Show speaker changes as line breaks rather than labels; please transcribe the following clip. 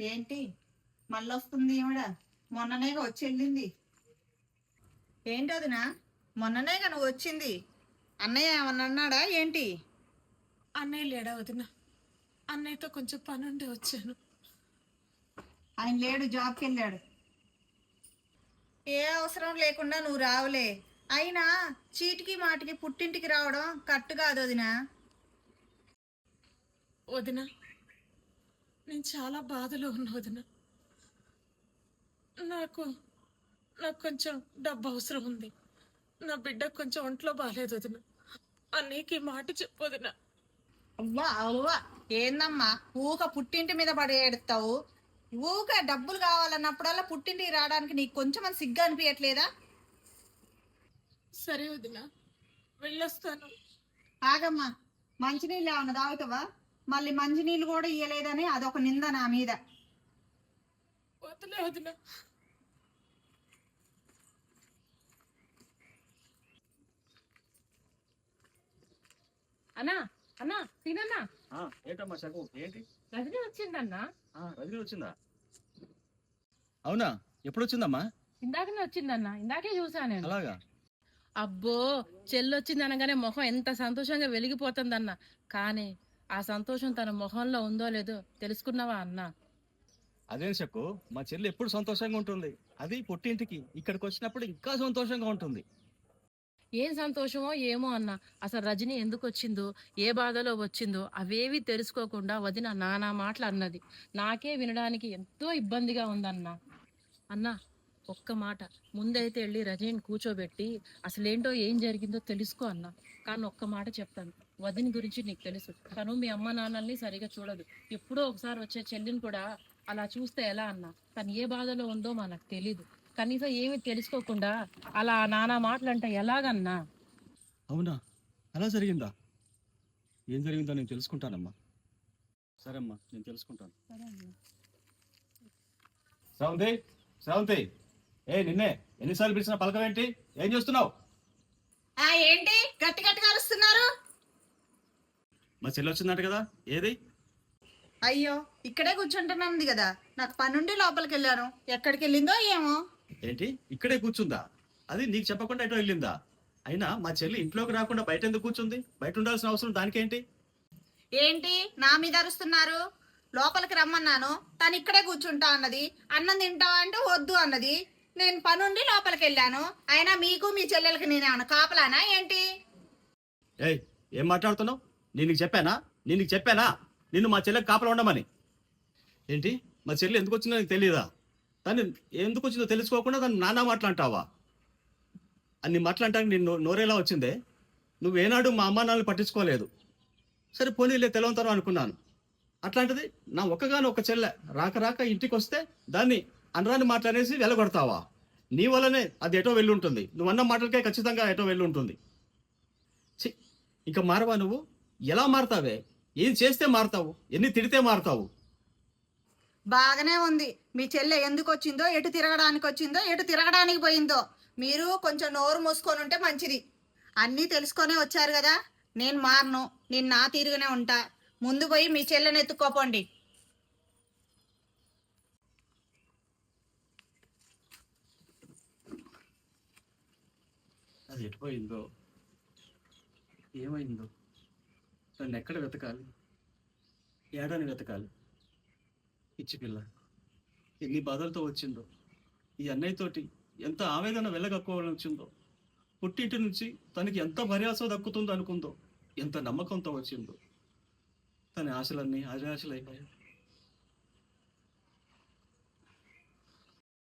ఏంటి? మళ్ళీ వస్తుంది ఈవిడ. మొన్ననేగా వచ్చి వెళ్ళింది ఏంటి వదినా మొన్ననేగా నువ్వు వచ్చింది. అన్నయ్య ఏమన్నా అన్నాడా? ఏంటి?
అన్నయ్య లేడా వదిన? అన్నయ్యతో కొంచెం పని ఉండి వచ్చాను.
ఆయన లేడు జాబ్కి వెళ్ళాడు ఏ అవసరం లేకుండా నువ్వు రావులే. అయినా చీటికి మాటికి పుట్టింటికి రావడం కట్టు కాదు వదినా.
వదిన నేను చాలా బాధలో ఉన్నా వదిన. నాకు నాకు కొంచెం డబ్బు అవసరం ఉంది. నా బిడ్డకు కొంచెం ఒంట్లో బాగాలేదు వదిన. అన్నయ్యకి ఈ మాట చెప్పు వదిన.
అవ్వా అవ్వా. ఏందమ్మా? ఊక పుట్టింటి మీద పడి ఏడుస్తావు? ఊక డబ్బులు కావాలన్నప్పుడల్లా పుట్టింటికి రావడానికి నీకు కొంచెం సిగ్గు అనిపించట్లేదా
సరే వదిన. వెళ్ళొస్తాను.
ఆగమ్మా. మంచినీళ్ళు ఏమన్నా తాగుతావా? మళ్ళీ మంచినీళ్ళు కూడా ఇయ్యలేదని అదొక నింద నా మీద.
అన్నా అన్నా తినన్నా?
ఏంటమ్మా చదువు ఏంటి?
రజనీ వచ్చిందన్నా?
రజనీ వచ్చిందా? అవునా? ఎప్పుడు వచ్చిందమ్మా
ఇందాకనే వచ్చిందన్నా. ఇందాకే చూసా నేను.
అలాగా?
అబ్బో చెల్లి వచ్చింది అనగానే మొహం ఎంత సంతోషంగా వెలిగిపోతుందన్న. కానీ ఆ సంతోషం తన మొహంలో ఉందో లేదో తెలుసుకున్నావా అన్నా?
అదేం చెప్పు మా చెల్లి ఎప్పుడు సంతోషంగా ఉంటుంది. అది పుట్టింటికి ఇక్కడికి వచ్చినప్పుడు ఇంకా సంతోషంగా ఉంటుంది.
ఏం సంతోషమో ఏమో అన్న అసలు రజని ఎందుకు వచ్చిందో ఏ బాధలో వచ్చిందో అవేవి తెలుసుకోకుండా వదిన నానా మాటలు అన్నది. నాకే వినడానికి ఎంతో ఇబ్బందిగా ఉందన్న. అన్న ఒక్క మాట ముందైతే వెళ్ళి రజనిని కూర్చోబెట్టి అసలేంటో ఏం జరిగిందో తెలుసుకో అన్న. కానీ ఒక్క మాట చెప్తాను. వదిన గురించి నీకు తెలుసు. తను మీ అమ్మ నాన్నల్ని సరిగా చూడదు. ఎప్పుడో ఒకసారి వచ్చే చెల్లిని కూడా అలా చూస్తే ఎలా అన్న? తను ఏ బాధలో ఉందో మనకు తెలీదు. కనీసం ఏమీ తెలుసుకోకుండా అలా నానా మాటలు అంటే ఎలాగన్నా?
అవునా? అలా జరిగిందా? ఏం జరిగిందో నేను తెలుసుకుంటానమ్మా. సరే అమ్మా నేను తెలుసుకుంటాను. శ్రవంతి శ్రవంతి. ఏ నిన్నే ఎన్నిసార్లు పిలిచిన పలకవేంటి? ఏం చేస్తున్నావు?
ఆ ఏంటి?
మా చెల్లి వచ్చిందంట కదా. ఏది?
అయ్యో ఇక్కడే కూర్చుంటున్నది కదా. నాకు పనుండి లోపలికి వెళ్ళాను. ఎక్కడికి వెళ్ళిందో ఏమో.
ఏంటి? ఇక్కడే కూర్చుందా? అది నీకు చెప్పకుండా ఎటో వెళ్ళిందా? అయినా మా చెల్లి ఇంట్లోకి రాకుండా బయట ఎందుకు కూర్చుంది? బయట ఉండాల్సిన అవసరం దానికేంటి?
ఏంటి? నా మీద అరుస్తున్నారు? లోపలికి రమ్మన్నాను. తను ఇక్కడే కూర్చుంటా అన్నది. అన్నం తింటావా అంటే వద్దు అన్నది. నేను పనుండి లోపలికి వెళ్ళాను. అయినా మీకు మీ చెల్లెలకి నేను కాపలానా? ఏంటి?
ఏయ్ ఏం మాట్లాడుతున్నావు? నేను నీకు చెప్పానా? నేను నీకు చెప్పానా? నిన్ను మా చెల్లెకి కాపలా ఉండమని. ఏంటి? మా చెల్లి ఎందుకు వచ్చిందో నీకు తెలియదా తను ఎందుకు వచ్చిందో తెలుసుకోకుండా తను నానా మాట్లాంటావా అన్ని మాట్లాడటానికి నేను నోరేలా వచ్చిందే? నువ్వేనాడు మా అమ్మ నాన్నని పట్టించుకోలేదు. సరే పోనీలే తెలవంతరం అనుకున్నాను. అట్లాంటిది నా ఒక్కగాను ఒక చెల్లె రాక రాక ఇంటికి వస్తే దాన్ని అనరాని మాట్లాడేసి వెళ్ళగొడతావా నీ వల్లనే అది ఎటో వెళ్ళి ఉంటుంది నువ్వు అన్న మాటలకే ఖచ్చితంగా ఎటో వెళ్ళి ఉంటుంది ఛీ, ఇంకా మారవా నువ్వు? ఎలా మారుతావే? ఏం చేస్తే మారుతావు? ఎన్ని తిడితే మారుతావు?
బాగానే ఉంది. మీ చెల్లె ఎందుకు వచ్చిందో ఎటు తిరగడానికి వచ్చిందో ఎటు తిరగడానికి పోయిందో. మీరు కొంచెం నోరు మూసుకొని ఉంటే మంచిది. అన్నీ తెలుసుకొనే వచ్చారు కదా? నేను మారను. నేను నా తీరుగానే ఉంటా. ముందు పోయి మీ చెల్లెని ఎత్తుక్కోపోండి.
అది ఎటుపోయిందో ఏమైందో? దాన్ని ఎక్కడ వెతకాలి? ఏడాని వెతకాలి? పిచ్చి పిల్ల. ఎన్ని బాధలతో వచ్చిందో. ఈ అన్నయ్యతోటి ఎంత ఆవేదన వెళ్ళగక్కోవాలని వచ్చిందో. పుట్టింటి నుంచి తనకి ఎంత మర్యాస దక్కుతుందో అనుకుందో. ఎంత నమ్మకంతో వచ్చిందో. తన ఆశలన్నీ ఆశాశలు అయిపోయాయి